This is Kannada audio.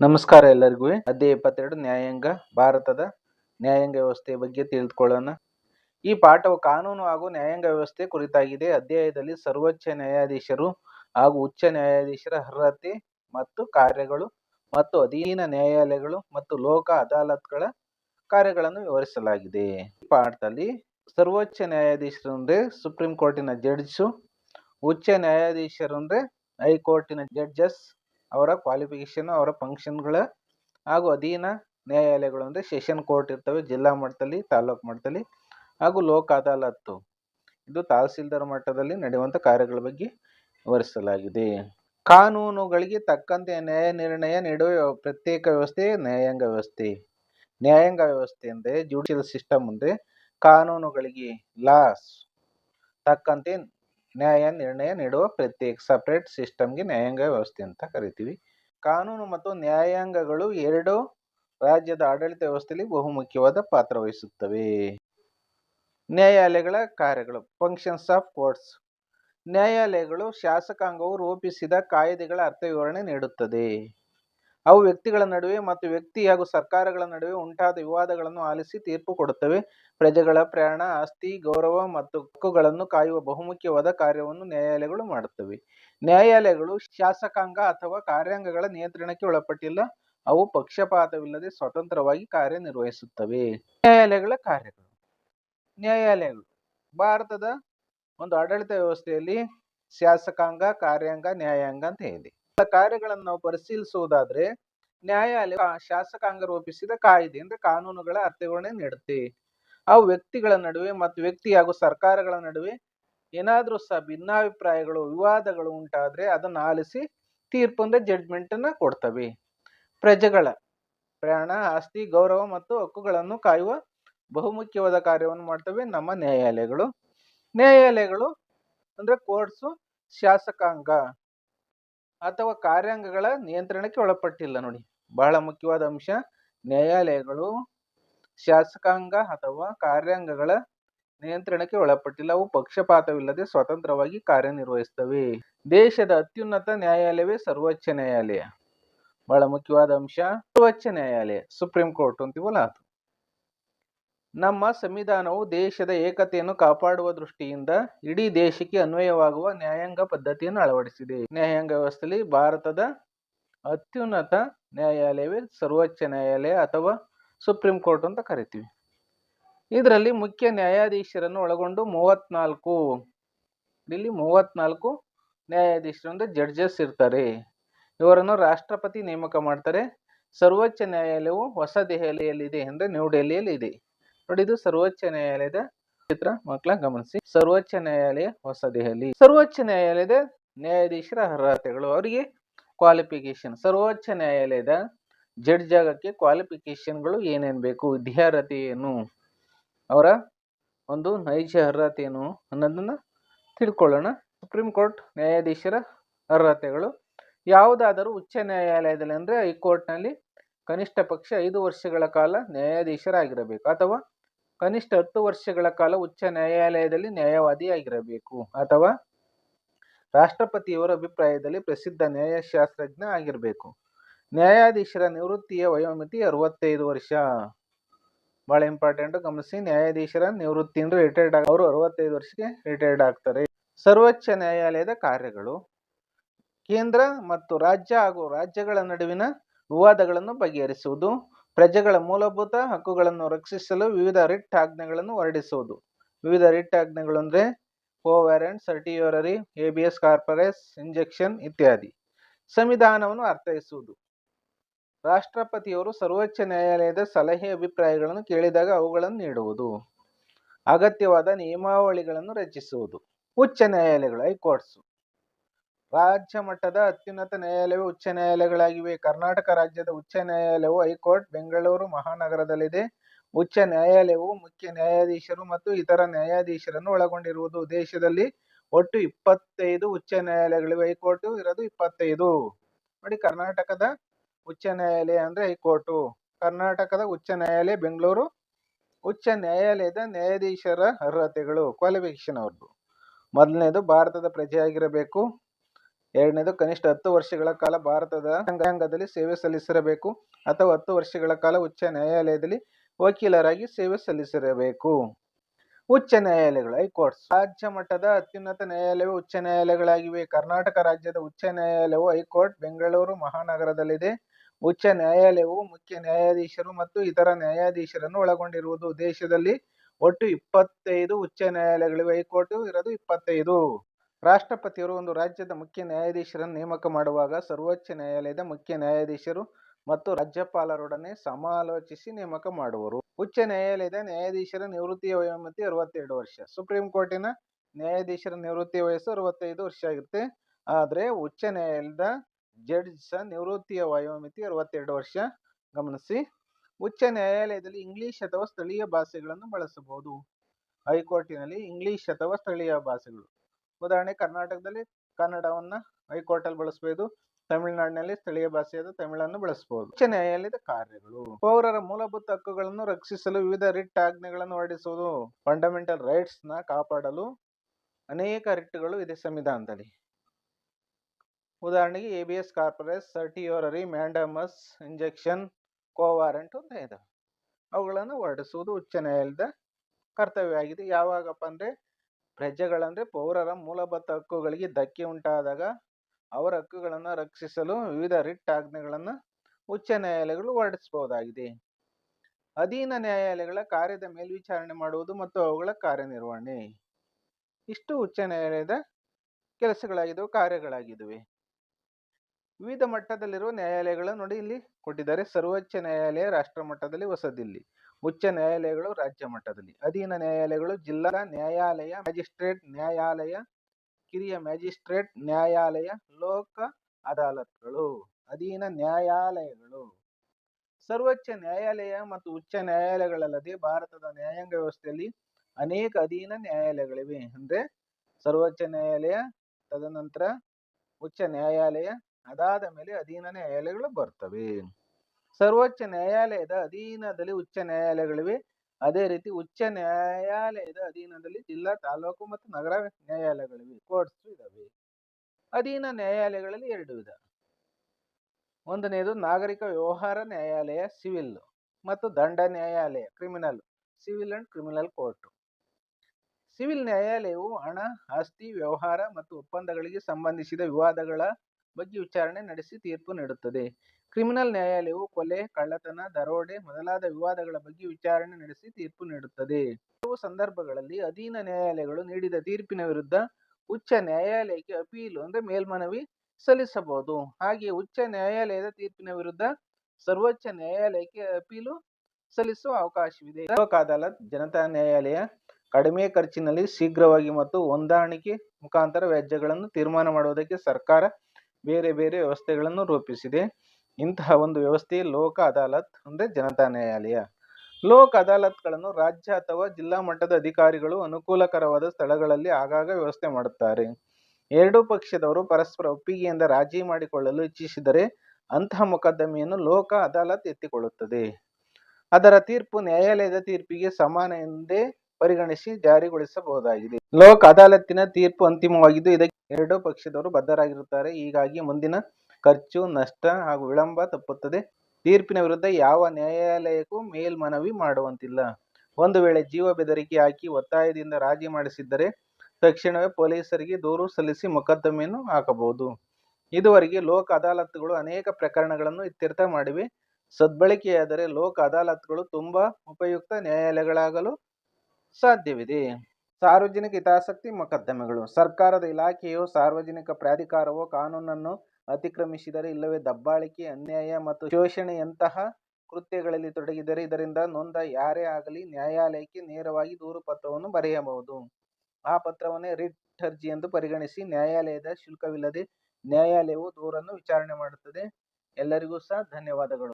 ನಮಸ್ಕಾರ ಎಲ್ಲರಿಗೂ. ಅಧ್ಯಾಯ ಇಪ್ಪತ್ತೆರಡು ನ್ಯಾಯಾಂಗ, ಭಾರತದ ನ್ಯಾಯಾಂಗ ವ್ಯವಸ್ಥೆಯ ಬಗ್ಗೆ ತಿಳಿದುಕೊಳ್ಳೋಣ. ಈ ಪಾಠವು ಕಾನೂನು ಹಾಗೂ ನ್ಯಾಯಾಂಗ ವ್ಯವಸ್ಥೆ ಕುರಿತಾಗಿದೆ. ಅಧ್ಯಾಯದಲ್ಲಿ ಸರ್ವೋಚ್ಚ ನ್ಯಾಯಾಧೀಶರು ಹಾಗೂ ಉಚ್ಚ ನ್ಯಾಯಾಧೀಶರ ಅರ್ಹತೆ ಮತ್ತು ಕಾರ್ಯಗಳು ಮತ್ತು ಅಧೀನ ನ್ಯಾಯಾಲಯಗಳು ಮತ್ತು ಲೋಕ ಅದಾಲತ್ಗಳ ಕಾರ್ಯಗಳನ್ನು ವಿವರಿಸಲಾಗಿದೆ. ಈ ಪಾಠದಲ್ಲಿ ಸರ್ವೋಚ್ಚ ನ್ಯಾಯಾಧೀಶರು ಅಂದರೆ ಸುಪ್ರೀಂ ಕೋರ್ಟಿನ ಜಡ್ಜು ಉಚ್ಚ ನ್ಯಾಯಾಧೀಶರು ಅಂದ್ರೆ ಹೈಕೋರ್ಟಿನ ಜಡ್ಜಸ್ ಅವರ ಕ್ವಾಲಿಫಿಕೇಶನ್ ಅವರ ಫಂಕ್ಷನ್ಗಳ ಹಾಗೂ ಅಧೀನ ನ್ಯಾಯಾಲಯಗಳು ಅಂದರೆ ಸೆಷನ್ ಕೋರ್ಟ್ ಇರ್ತವೆ, ಜಿಲ್ಲಾ ಮಟ್ಟದಲ್ಲಿ, ತಾಲೂಕು ಮಟ್ಟದಲ್ಲಿ ಹಾಗೂ ಲೋಕ ಅದಾಲತ್ತು. ಇದು ತಹಸೀಲ್ದಾರ್ ಮಟ್ಟದಲ್ಲಿ ನಡೆಯುವಂಥ ಕಾರ್ಯಗಳ ಬಗ್ಗೆ ವಿವರಿಸಲಾಗಿದೆ. ಕಾನೂನುಗಳಿಗೆ ತಕ್ಕಂತೆ ನ್ಯಾಯ ನಿರ್ಣಯ ನೀಡುವ ಪ್ರತ್ಯೇಕ ವ್ಯವಸ್ಥೆ, ನ್ಯಾಯಾಂಗ ವ್ಯವಸ್ಥೆ. ನ್ಯಾಯಾಂಗ ವ್ಯವಸ್ಥೆ ಅಂದರೆ ಜುಡಿಷಿಯಲ್ ಸಿಸ್ಟಮ್ ಅಂದರೆ ಕಾನೂನುಗಳಿಗೆ ಲಾಸ್ ತಕ್ಕಂತೆ ನ್ಯಾಯ ನಿರ್ಣಯ ನೀಡುವ ಪ್ರತ್ಯೇಕ ಸಪ್ರೇಟ್ ಸಿಸ್ಟಮ್ಗೆ ನ್ಯಾಯಾಂಗ ವ್ಯವಸ್ಥೆ ಅಂತ ಕರಿತೀವಿ. ಕಾನೂನು ಮತ್ತು ನ್ಯಾಯಾಂಗಗಳು ಎರಡು ರಾಜ್ಯದ ಆಡಳಿತ ವ್ಯವಸ್ಥೆಯಲ್ಲಿ ಬಹುಮುಖ್ಯವಾದ ಪಾತ್ರ ವಹಿಸುತ್ತವೆ. ನ್ಯಾಯಾಲಯಗಳ ಕಾರ್ಯಗಳು ಫಂಕ್ಷನ್ಸ್ ಆಫ್ ಕೋರ್ಟ್ಸ್ ನ್ಯಾಯಾಲಯಗಳು ಶಾಸಕಾಂಗವು ರೂಪಿಸಿದ ಕಾಯ್ದೆಗಳ ಅರ್ಥ ವಿವರಣೆ ನೀಡುತ್ತದೆ. ಅವು ವ್ಯಕ್ತಿಗಳ ನಡುವೆ ಮತ್ತು ವ್ಯಕ್ತಿ ಹಾಗೂ ಸರ್ಕಾರಗಳ ನಡುವೆ ಉಂಟಾದ ವಿವಾದಗಳನ್ನು ಆಲಿಸಿ ತೀರ್ಪು ಕೊಡುತ್ತವೆ. ಪ್ರಜೆಗಳ ಪ್ರಯಾಣ ಆಸ್ತಿ, ಗೌರವ ಮತ್ತು ಹಕ್ಕುಗಳನ್ನು ಕಾಯುವ ಬಹುಮುಖ್ಯವಾದ ಕಾರ್ಯವನ್ನು ನ್ಯಾಯಾಲಯಗಳು ಮಾಡುತ್ತವೆ. ನ್ಯಾಯಾಲಯಗಳು ಶಾಸಕಾಂಗ ಅಥವಾ ಕಾರ್ಯಾಂಗಗಳ ನಿಯಂತ್ರಣಕ್ಕೆ ಒಳಪಟ್ಟಿಲ್ಲ. ಅವು ಪಕ್ಷಪಾತವಿಲ್ಲದೆ ಸ್ವತಂತ್ರವಾಗಿ ಕಾರ್ಯನಿರ್ವಹಿಸುತ್ತವೆ. ನ್ಯಾಯಾಲಯಗಳ ಕಾರ್ಯಗಳು. ನ್ಯಾಯಾಲಯಗಳು. ಭಾರತದ ಒಂದು ಆಡಳಿತ ವ್ಯವಸ್ಥೆಯಲ್ಲಿ ಶಾಸಕಾಂಗ, ಕಾರ್ಯಾಂಗ, ನ್ಯಾಯಾಂಗ ಅಂತ ಇದೆ ಕಾರ್ಯಗಳನ್ನು ನಾವು ಪರಿಶೀಲಿಸುವುದಾದ್ರೆ, ನ್ಯಾಯಾಲಯ ಶಾಸಕಾಂಗ ರೂಪಿಸಿದ ಕಾಯ್ದೆ ಅಂದ್ರೆ ಕಾನೂನುಗಳ ಅರ್ಥವಿವರಣೆ ನೀಡುತ್ತೆ. ಆ ವ್ಯಕ್ತಿಗಳ ನಡುವೆ ಮತ್ತು ವ್ಯಕ್ತಿ ಹಾಗೂ ಸರ್ಕಾರಗಳ ನಡುವೆ ಏನಾದರೂ ಸಹ ಭಿನ್ನಾಭಿಪ್ರಾಯಗಳು, ವಿವಾದಗಳು ಉಂಟಾದ್ರೆ ಅದನ್ನು ಆಲಿಸಿ ತೀರ್ಪು ಅಂದ್ರೆ ಜಡ್ಜ್ಮೆಂಟ್ ಅನ್ನ ಕೊಡ್ತವೆ. ಪ್ರಜೆಗಳ ಪ್ರಯಾಣ, ಆಸ್ತಿ, ಗೌರವ ಮತ್ತು ಹಕ್ಕುಗಳನ್ನು ಕಾಯುವ ಬಹುಮುಖ್ಯವಾದ ಕಾರ್ಯವನ್ನು ಮಾಡ್ತವೆ ನಮ್ಮ ನ್ಯಾಯಾಲಯಗಳು. ನ್ಯಾಯಾಲಯಗಳು ಅಂದ್ರೆ ಕೋರ್ಟ್ಸು ಶಾಸಕಾಂಗ. ಅಥವಾ ಕಾರ್ಯಾಂಗಗಳ ನಿಯಂತ್ರಣಕ್ಕೆ ಒಳಪಟ್ಟಿಲ್ಲ ನೋಡಿ. ಬಹಳ ಮುಖ್ಯವಾದ ಅಂಶ, ನ್ಯಾಯಾಲಯಗಳು, ಶಾಸಕಾಂಗ ಅಥವಾ ಕಾರ್ಯಾಂಗಗಳ ನಿಯಂತ್ರಣಕ್ಕೆ ಒಳಪಟ್ಟಿಲ್ಲ. ಅವು ಪಕ್ಷಪಾತವಿಲ್ಲದೆ ಸ್ವತಂತ್ರವಾಗಿ ಕಾರ್ಯನಿರ್ವಹಿಸ್ತವೆ ದೇಶದ ಅತ್ಯುನ್ನತ ನ್ಯಾಯಾಲಯವೇ ಸರ್ವೋಚ್ಚ ನ್ಯಾಯಾಲಯ. ಬಹಳ ಮುಖ್ಯವಾದ ಅಂಶ, ಸರ್ವೋಚ್ಚ ನ್ಯಾಯಾಲಯ. ಸುಪ್ರೀಂ ಕೋರ್ಟ್ ಅಂತೀವಲ್ಲ ಅದು. ನಮ್ಮ ಸಂವಿಧಾನವು ದೇಶದ ಏಕತೆಯನ್ನು ಕಾಪಾಡುವ ದೃಷ್ಟಿಯಿಂದ ಇಡೀ ದೇಶಕ್ಕೆ ಅನ್ವಯವಾಗುವ ನ್ಯಾಯಾಂಗ ಪದ್ಧತಿಯನ್ನು ಅಳವಡಿಸಿದೆ. ನ್ಯಾಯಾಂಗ ವ್ಯವಸ್ಥೆಯಲ್ಲಿ ಭಾರತದ ಅತ್ಯುನ್ನತ ನ್ಯಾಯಾಲಯವೇ ಸರ್ವೋಚ್ಚ ನ್ಯಾಯಾಲಯ ಅಥವಾ ಸುಪ್ರೀಂ ಕೋರ್ಟ್ ಅಂತ ಕರಿತೀವಿ. ಇದರಲ್ಲಿ ಮುಖ್ಯ ನ್ಯಾಯಾಧೀಶರನ್ನು ಒಳಗೊಂಡು ಮೂವತ್ನಾಲ್ಕು, ಇಲ್ಲಿ ಮೂವತ್ನಾಲ್ಕು ನ್ಯಾಯಾಧೀಶರು ಅಂದರೆ ಜಡ್ಜಸ್ ಇರ್ತಾರೆ. ಇವರನ್ನು ರಾಷ್ಟ್ರಪತಿ ನೇಮಕ ಮಾಡ್ತಾರೆ. ಸರ್ವೋಚ್ಚ ನ್ಯಾಯಾಲಯವು ಹೊಸ ದೆಹಲಿಯಲ್ಲಿದೆ ಅಂದರೆ ನ್ಯೂ ಡೆಲ್ಲಿಯಲ್ಲಿ ಇದೆ ನೋಡಿ, ಇದು ಸರ್ವೋಚ್ಚ ನ್ಯಾಯಾಲಯದ ಚಿತ್ರ ಮಕ್ಕಳ ಗಮನಿಸಿ. ಸರ್ವೋಚ್ಚ ನ್ಯಾಯಾಲಯ ಹೊಸ ದೆಹಲಿ ಸರ್ವೋಚ್ಚ ನ್ಯಾಯಾಲಯದ ನ್ಯಾಯಾಧೀಶರ ಅರ್ಹತೆಗಳು. ಅವರಿಗೆ ಕ್ವಾಲಿಫಿಕೇಶನ್ ಸರ್ವೋಚ್ಚ ನ್ಯಾಯಾಲಯದ ಜಡ್ಜ್ ಜಾಗಕ್ಕೆ ಕ್ವಾಲಿಫಿಕೇಶನ್ಗಳು ಏನೇನು ಬೇಕು? ವಿದ್ಯಾರ್ಹತೆ ಏನು ಅವರ ಒಂದು ನೈಜ ಅರ್ಹತೆ ಏನು ಅನ್ನೋದನ್ನು ತಿಳ್ಕೊಳ್ಳೋಣ. ಸುಪ್ರೀಂ ಕೋರ್ಟ್ ನ್ಯಾಯಾಧೀಶರ ಅರ್ಹತೆಗಳು ಯಾವುದಾದರೂ ಉಚ್ಚ ನ್ಯಾಯಾಲಯದಲ್ಲಿ ಅಂದರೆ ಹೈಕೋರ್ಟ್ನಲ್ಲಿ ಕನಿಷ್ಠ ಪಕ್ಷ ಐದು ವರ್ಷಗಳ ಕಾಲ ನ್ಯಾಯಾಧೀಶರಾಗಿರಬೇಕು. ಅಥವಾ ಕನಿಷ್ಠ ಹತ್ತು ವರ್ಷಗಳ ಕಾಲ ಉಚ್ಚ ನ್ಯಾಯಾಲಯದಲ್ಲಿ ನ್ಯಾಯವಾದಿಯಾಗಿರಬೇಕು ಅಥವಾ ರಾಷ್ಟ್ರಪತಿಯವರ ಅಭಿಪ್ರಾಯದಲ್ಲಿ ಪ್ರಸಿದ್ಧ ನ್ಯಾಯಶಾಸ್ತ್ರಜ್ಞ ಆಗಿರಬೇಕು. ನ್ಯಾಯಾಧೀಶರ ನಿವೃತ್ತಿಯ ವಯೋಮಿತಿ ಅರವತ್ತೈದು ವರ್ಷ. ಬಹಳ ಇಂಪಾರ್ಟೆಂಟ್ ಗಮನಿಸಿ, ನ್ಯಾಯಾಧೀಶರ ನಿವೃತ್ತಿಯಿಂದ ರಿಟೈರ್ಡ್ ಆಗ ಅವರು ಅರವತ್ತೈದು ವರ್ಷಕ್ಕೆ ರಿಟೈರ್ಡ್ ಆಗ್ತಾರೆ. ಸರ್ವೋಚ್ಚ ನ್ಯಾಯಾಲಯದ ಕಾರ್ಯಗಳು. ಕೇಂದ್ರ ಮತ್ತು ರಾಜ್ಯ ಹಾಗೂ ರಾಜ್ಯಗಳ ನಡುವಿನ ವಿವಾದಗಳನ್ನು ಬಗೆಹರಿಸುವುದು. ಪ್ರಜೆಗಳ ಮೂಲಭೂತ ಹಕ್ಕುಗಳನ್ನು ರಕ್ಷಿಸಲು ವಿವಿಧ ರಿಟ್ ಆಜ್ಞೆಗಳನ್ನು ಹೊರಡಿಸುವುದು. ವಿವಿಧ ರಿಟ್ ಆಜ್ಞೆಗಳು ಅಂದರೆ ಕೋವ್ಯಾರೆಂಟ್, ಸರ್ಟಿಯೋರರಿ ಎಬಿಎಸ್ ಕಾರ್ಪೊರೇಸ್ ಇಂಜೆಕ್ಷನ್ ಇತ್ಯಾದಿ. ಸಂವಿಧಾನವನ್ನು ಅರ್ಥೈಸುವುದು. ರಾಷ್ಟ್ರಪತಿಯವರು ಸರ್ವೋಚ್ಚ ನ್ಯಾಯಾಲಯದ ಸಲಹೆ ಅಭಿಪ್ರಾಯಗಳನ್ನು ಕೇಳಿದಾಗ ಅವುಗಳನ್ನು ನೀಡುವುದು. ಅಗತ್ಯವಾದ ನಿಯಮಾವಳಿಗಳನ್ನು ರಚಿಸುವುದು. ಉಚ್ಚ ನ್ಯಾಯಾಲಯಗಳು, ಹೈಕೋರ್ಟ್ಸ್. ರಾಜ್ಯ ಮಟ್ಟದ ಅತ್ಯುನ್ನತ ನ್ಯಾಯಾಲಯವು ಉಚ್ಚ ನ್ಯಾಯಾಲಯಗಳಾಗಿವೆ. ಕರ್ನಾಟಕ ರಾಜ್ಯದ ಉಚ್ಚ ನ್ಯಾಯಾಲಯವು ಹೈಕೋರ್ಟ್, ಬೆಂಗಳೂರು ಮಹಾನಗರದಲ್ಲಿದೆ. ಉಚ್ಚ ನ್ಯಾಯಾಲಯವು ಮುಖ್ಯ ನ್ಯಾಯಾಧೀಶರು ಮತ್ತು ಇತರ ನ್ಯಾಯಾಧೀಶರನ್ನು ಒಳಗೊಂಡಿರುವುದು. ದೇಶದಲ್ಲಿ ಒಟ್ಟು ಇಪ್ಪತ್ತೈದು ಉಚ್ಚ ನ್ಯಾಯಾಲಯಗಳಿವೆ. ಹೈಕೋರ್ಟ್ ಇರೋದು ಇಪ್ಪತ್ತೈದು. ನೋಡಿ, ಕರ್ನಾಟಕದ ಉಚ್ಚ ನ್ಯಾಯಾಲಯ ಅಂದ್ರೆ ಹೈಕೋರ್ಟು. ಕರ್ನಾಟಕದ ಉಚ್ಚ ನ್ಯಾಯಾಲಯ ಬೆಂಗಳೂರು. ಉಚ್ಚ ನ್ಯಾಯಾಲಯದ ನ್ಯಾಯಾಧೀಶರ ಅರ್ಹತೆಗಳು. ಕ್ವಾಲಿಫಿಕೇಶನ್ ಅವ್ರದ್ದು. ಮೊದಲನೇದು ಭಾರತದ ಪ್ರಜೆಯಾಗಿರಬೇಕು. ಎರಡನೇದು, ಕನಿಷ್ಠ ಹತ್ತು ವರ್ಷಗಳ ಕಾಲ ಭಾರತದ ಸಂಘಾಂಗದಲ್ಲಿ ಸೇವೆ ಸಲ್ಲಿಸಿರಬೇಕು ಅಥವಾ ಹತ್ತು ವರ್ಷಗಳ ಕಾಲ ಉಚ್ಚ ನ್ಯಾಯಾಲಯದಲ್ಲಿ ವಕೀಲರಾಗಿ ಸೇವೆ ಸಲ್ಲಿಸಿರಬೇಕು. ಉಚ್ಚ ನ್ಯಾಯಾಲಯಗಳು, ಹೈಕೋರ್ಟ್ಸ್. ರಾಜ್ಯ ಮಟ್ಟದ ಅತ್ಯುನ್ನತ ನ್ಯಾಯಾಲಯವು ಉಚ್ಚ ನ್ಯಾಯಾಲಯಗಳಾಗಿವೆ. ಕರ್ನಾಟಕ ರಾಜ್ಯದ ಉಚ್ಚ ನ್ಯಾಯಾಲಯವು ಹೈಕೋರ್ಟ್, ಬೆಂಗಳೂರು ಮಹಾನಗರದಲ್ಲಿದೆ. ಉಚ್ಚ ನ್ಯಾಯಾಲಯವು ಮುಖ್ಯ ನ್ಯಾಯಾಧೀಶರು ಮತ್ತು ಇತರ ನ್ಯಾಯಾಧೀಶರನ್ನು ಒಳಗೊಂಡಿರುವುದು. ದೇಶದಲ್ಲಿ ಒಟ್ಟು ಇಪ್ಪತ್ತೈದು ಉಚ್ಚ ನ್ಯಾಯಾಲಯಗಳಿವೆ. ಹೈಕೋರ್ಟ್ ಇರೋದು ಇಪ್ಪತ್ತೈದು. ರಾಷ್ಟ್ರಪತಿಯವರು ಒಂದು ರಾಜ್ಯದ ಮುಖ್ಯ ನ್ಯಾಯಾಧೀಶರನ್ನು ನೇಮಕ ಮಾಡುವಾಗ ಸರ್ವೋಚ್ಚ ನ್ಯಾಯಾಲಯದ ಮುಖ್ಯ ನ್ಯಾಯಾಧೀಶರು ಮತ್ತು ರಾಜ್ಯಪಾಲರೊಡನೆ ಸಮಾಲೋಚಿಸಿ ನೇಮಕ ಮಾಡುವರು. ಉಚ್ಚ ನ್ಯಾಯಾಲಯದ ನ್ಯಾಯಾಧೀಶರ ನಿವೃತ್ತಿಯ ವಯೋಮಿತಿ ಅರವತ್ತೆರಡು ವರ್ಷ. ಸುಪ್ರೀಂ ಕೋರ್ಟಿನ ನ್ಯಾಯಾಧೀಶರ ನಿವೃತ್ತಿಯ ವಯಸ್ಸು ಅರವತ್ತೈದು ವರ್ಷ ಆಗಿರುತ್ತೆ ಆದರೆ ಉಚ್ಚ ನ್ಯಾಯಾಲಯದ ಜಡ್ಜ್ಸ ನಿವೃತ್ತಿಯ ವಯೋಮಿತಿ ಅರವತ್ತೆರಡು ವರ್ಷ. ಗಮನಿಸಿ, ಉಚ್ಚ ನ್ಯಾಯಾಲಯದಲ್ಲಿ ಇಂಗ್ಲಿಷ್ ಅಥವಾ ಸ್ಥಳೀಯ ಭಾಷೆಗಳನ್ನು ಬಳಸಬಹುದು. ಹೈಕೋರ್ಟಿನಲ್ಲಿ ಇಂಗ್ಲಿಷ್ ಅಥವಾ ಸ್ಥಳೀಯ ಭಾಷೆಗಳು. ಉದಾಹರಣೆ, ಕರ್ನಾಟಕದಲ್ಲಿ ಕನ್ನಡವನ್ನ ಹೈಕೋರ್ಟಲ್ಲಿ ಬಳಸಬಹುದು ತಮಿಳುನಾಡಿನಲ್ಲಿ ಸ್ಥಳೀಯ ಭಾಷೆಯಾದ ತಮಿಳನ್ನು ಬಳಸಬಹುದು ಉಚ್ಚ ನ್ಯಾಯಾಲಯದ ಕಾರ್ಯಗಳು. ಪೌರರ ಮೂಲಭೂತ ಹಕ್ಕುಗಳನ್ನು ರಕ್ಷಿಸಲು ವಿವಿಧ ರಿಟ್ ಆಜ್ಞೆಗಳನ್ನು ಹೊರಡಿಸುವುದು ಫಂಡಮೆಂಟಲ್ ರೈಟ್ಸ್ನ ಕಾಪಾಡಲು ಅನೇಕ ರಿಟ್ಗಳು ಇದೆ ಸಂವಿಧಾನದಲ್ಲಿ. ಉದಾಹರಣೆಗೆ habeas corpus certiorari mandamus injunction quo warranto ಅಂತ ಇದಾವೆ ಅವುಗಳನ್ನು ಹೊರಡಿಸುವುದು ಉಚ್ಚ ನ್ಯಾಯಾಲಯದ ಕರ್ತವ್ಯ ಆಗಿದೆ ಯಾವಾಗಪ್ಪ ಅಂದ್ರೆ ಪ್ರಜೆಗಳಂದ್ರೆ ಪೌರರ ಮೂಲಭೂತ ಹಕ್ಕುಗಳಿಗೆ ಧಕ್ಕೆ ಉಂಟಾದಾಗ ಅವರ ಹಕ್ಕುಗಳನ್ನು ರಕ್ಷಿಸಲು ವಿವಿಧ ರಿಟ್ ಆಜ್ಞೆಗಳನ್ನು ಉಚ್ಚ ನ್ಯಾಯಾಲಯಗಳು ಹೊರಡಿಸಬಹುದಾಗಿದೆ. ಅಧೀನ ನ್ಯಾಯಾಲಯಗಳ ಕಾರ್ಯದ ಮೇಲ್ವಿಚಾರಣೆ ಮಾಡುವುದು ಮತ್ತು ಅವುಗಳ ಕಾರ್ಯನಿರ್ವಹಣೆ. ಇಷ್ಟು ಉಚ್ಚ ನ್ಯಾಯಾಲಯದ ಕೆಲಸಗಳಾಗಿದ್ದವು, ಕಾರ್ಯಗಳಾಗಿದ್ದಾವೆ. ವಿವಿಧ ಮಟ್ಟದಲ್ಲಿರುವ ನ್ಯಾಯಾಲಯಗಳನ್ನು ನೋಡಿ ಇಲ್ಲಿ ಕೊಟ್ಟಿದ್ದಾರೆ. ಸರ್ವೋಚ್ಚ ನ್ಯಾಯಾಲಯ ರಾಷ್ಟ್ರ ಮಟ್ಟದಲ್ಲಿ ಹೊಸದಿಲ್ಲಿ, ಉಚ್ಚ ನ್ಯಾಯಾಲಯಗಳು ರಾಜ್ಯ ಮಟ್ಟದಲ್ಲಿ, ಅಧೀನ ನ್ಯಾಯಾಲಯಗಳು ಜಿಲ್ಲಾ ನ್ಯಾಯಾಲಯ, ಮ್ಯಾಜಿಸ್ಟ್ರೇಟ್ ನ್ಯಾಯಾಲಯ, ಕಿರಿಯ ಮ್ಯಾಜಿಸ್ಟ್ರೇಟ್ ನ್ಯಾಯಾಲಯ, ಲೋಕ ಅದಾಲತ್ಗಳು, ಅಧೀನ ನ್ಯಾಯಾಲಯಗಳು. ಸರ್ವೋಚ್ಚ ನ್ಯಾಯಾಲಯ ಮತ್ತು ಉಚ್ಚ ನ್ಯಾಯಾಲಯಗಳಲ್ಲದೆ ಭಾರತದ ನ್ಯಾಯಾಂಗ ವ್ಯವಸ್ಥೆಯಲ್ಲಿ ಅನೇಕ ಅಧೀನ ನ್ಯಾಯಾಲಯಗಳಿವೆ. ಅಂದ್ರೆ ಸರ್ವೋಚ್ಚ ನ್ಯಾಯಾಲಯ, ತದನಂತರ ಉಚ್ಚ ನ್ಯಾಯಾಲಯ ಅದಾದ ಮೇಲೆ ಅಧೀನ ನ್ಯಾಯಾಲಯಗಳು ಬರ್ತವೆ. ಸರ್ವೋಚ್ಚ ನ್ಯಾಯಾಲಯದ ಅಧೀನದಲ್ಲಿ ಉಚ್ಚ ನ್ಯಾಯಾಲಯಗಳಿವೆ. ಅದೇ ರೀತಿ ಉಚ್ಚ ನ್ಯಾಯಾಲಯದ ಅಧೀನದಲ್ಲಿ ಜಿಲ್ಲಾ, ತಾಲೂಕು ಮತ್ತು ನಗರ ನ್ಯಾಯಾಲಯಗಳಿವೆ. ಕೋರ್ಟ್ಸ್ ಇದಾವೆ. ಅಧೀನ ನ್ಯಾಯಾಲಯಗಳಲ್ಲಿ ಎರಡು ವಿಧ. ಒಂದನೆಯದು ನಾಗರಿಕ ವ್ಯವಹಾರ ನ್ಯಾಯಾಲಯ, ಸಿವಿಲ್ ಮತ್ತು ದಂಡ ನ್ಯಾಯಾಲಯ, criminal, civil and criminal court. Civil ನ್ಯಾಯಾಲಯವು ಹಣ, ಆಸ್ತಿ, ವ್ಯವಹಾರ ಮತ್ತು ಒಪ್ಪಂದಗಳಿಗೆ ಸಂಬಂಧಿಸಿದ ವಿವಾದಗಳ ಬಗ್ಗೆ ವಿಚಾರಣೆ ನಡೆಸಿ ತೀರ್ಪು ನೀಡುತ್ತದೆ. ಕ್ರಿಮಿನಲ್ ನ್ಯಾಯಾಲಯವು ಕೊಲೆ, ಕಳ್ಳತನ, ದರೋಡೆ ಮೊದಲಾದ ವಿವಾದಗಳ ಬಗ್ಗೆ ವಿಚಾರಣೆ ನಡೆಸಿ ತೀರ್ಪು ನೀಡುತ್ತದೆ. ಕೆಲವು ಸಂದರ್ಭಗಳಲ್ಲಿ ಅಧೀನ ನ್ಯಾಯಾಲಯಗಳು ನೀಡಿದ ತೀರ್ಪಿನ ವಿರುದ್ಧ ಉಚ್ಚ ನ್ಯಾಯಾಲಯಕ್ಕೆ ಅಪೀಲು ಅಂದ್ರೆ ಮೇಲ್ಮನವಿ ಸಲ್ಲಿಸಬಹುದು. ಹಾಗೆ ಉಚ್ಚ ನ್ಯಾಯಾಲಯದ ತೀರ್ಪಿನ ವಿರುದ್ಧ ಸರ್ವೋಚ್ಚ ನ್ಯಾಯಾಲಯಕ್ಕೆ ಅಪೀಲು ಸಲ್ಲಿಸುವ ಅವಕಾಶವಿದೆ. ಲೋಕ್ ಅದಾಲತ್ ಜನತಾ ನ್ಯಾಯಾಲಯ ಕಡಿಮೆ ಖರ್ಚಿನಲ್ಲಿ ಶೀಘ್ರವಾಗಿ ಮತ್ತು ಹೊಂದಾಣಿಕೆ ಮುಖಾಂತರ ವ್ಯಾಜ್ಯಗಳನ್ನು ತೀರ್ಮಾನ ಮಾಡುವುದಕ್ಕೆ ಸರ್ಕಾರ ಬೇರೆ ಬೇರೆ ವ್ಯವಸ್ಥೆಗಳನ್ನು ರೂಪಿಸಿದೆ. ಇಂತಹ ಒಂದು ವ್ಯವಸ್ಥೆ ಲೋಕ ಅದಾಲತ್ ಅಂದ್ರೆ ಜನತಾ ನ್ಯಾಯಾಲಯ. ಲೋಕ ಅದಾಲತ್ಗಳನ್ನು ರಾಜ್ಯ ಅಥವಾ ಜಿಲ್ಲಾ ಮಟ್ಟದ ಅಧಿಕಾರಿಗಳು ಅನುಕೂಲಕರವಾದ ಸ್ಥಳಗಳಲ್ಲಿ ಆಗಾಗ ವ್ಯವಸ್ಥೆ ಮಾಡುತ್ತಾರೆ. ಎರಡೂ ಪಕ್ಷದವರು ಪರಸ್ಪರ ಒಪ್ಪಿಗೆಯಿಂದ ರಾಜಿ ಮಾಡಿಕೊಳ್ಳಲು ಇಚ್ಛಿಸಿದರೆ ಅಂತಹ ಮೊಕದ್ದಮೆಯನ್ನು ಲೋಕ ಅದಾಲತ್ ಎತ್ತಿಕೊಳ್ಳುತ್ತದೆ. ಅದರ ತೀರ್ಪು ನ್ಯಾಯಾಲಯದ ತೀರ್ಪಿಗೆ ಸಮಾನ ಎಂದೇ ಪರಿಗಣಿಸಿ ಜಾರಿಗೊಳಿಸಬಹುದಾಗಿದೆ. ಲೋಕ ಅದಾಲತ್ತಿನ ತೀರ್ಪು ಅಂತಿಮವಾಗಿದ್ದು ಇದಕ್ಕೆ ಎರಡೂ ಪಕ್ಷದವರು ಬದ್ಧರಾಗಿರುತ್ತಾರೆ. ಹೀಗಾಗಿ ಮುಂದಿನ ಖರ್ಚು, ನಷ್ಟ ಹಾಗೂ ವಿಳಂಬ ತಪ್ಪುತ್ತದೆ. ತೀರ್ಪಿನ ವಿರುದ್ಧ ಯಾವ ನ್ಯಾಯಾಲಯಕ್ಕೂ ಮೇಲ್ಮನವಿ ಮಾಡುವಂತಿಲ್ಲ. ಒಂದು ವೇಳೆ ಜೀವ ಬೆದರಿಕೆ ಹಾಕಿ ಒತ್ತಾಯದಿಂದ ರಾಜಿ ಮಾಡಿಸಿದ್ದರೆ ತಕ್ಷಣವೇ ಪೊಲೀಸರಿಗೆ ದೂರು ಸಲ್ಲಿಸಿ ಮೊಕದ್ದಮೆಯನ್ನು ಹಾಕಬಹುದು. ಇದುವರೆಗೆ ಲೋಕ ಅದಾಲತ್ಗಳು ಅನೇಕ ಪ್ರಕರಣಗಳನ್ನು ಇತ್ಯರ್ಥ ಮಾಡಿವೆ. ಸದ್ಬಳಕೆಯಾದರೆ ಲೋಕ ಅದಾಲತ್ಗಳು ತುಂಬಾ ಉಪಯುಕ್ತ ನ್ಯಾಯಾಲಯಗಳಾಗಲು ಸಾಧ್ಯವಿದೆ. ಸಾರ್ವಜನಿಕ ಹಿತಾಸಕ್ತಿ ಮೊಕದ್ದಮೆಗಳು. ಸರ್ಕಾರದ ಇಲಾಖೆಯು ಸಾರ್ವಜನಿಕ ಪ್ರಾಧಿಕಾರವು ಕಾನೂನನ್ನು ಅತಿಕ್ರಮಿಸಿದರೆ ಇಲ್ಲವೇ ದಬ್ಬಾಳಿಕೆ, ಅನ್ಯಾಯ ಮತ್ತು ಶೋಷಣೆಯಂತಹ ಕೃತ್ಯಗಳಲ್ಲಿ ತೊಡಗಿದರೆ ಇದರಿಂದ ನೊಂದ ಯಾರೇ ಆಗಲಿ ನ್ಯಾಯಾಲಯಕ್ಕೆ ನೇರವಾಗಿ ದೂರು ಪತ್ರವನ್ನು ಬರೆಯಬಹುದು. ಆ ಪತ್ರವನ್ನೇ ರಿಟ್ ಅರ್ಜಿ ಎಂದು ಪರಿಗಣಿಸಿ ನ್ಯಾಯಾಲಯದ ಶುಲ್ಕವಿಲ್ಲದೆ ನ್ಯಾಯಾಲಯವು ದೂರನ್ನು ವಿಚಾರಣೆ ಮಾಡುತ್ತದೆ. ಎಲ್ಲರಿಗೂ ಸಹ ಧನ್ಯವಾದಗಳು.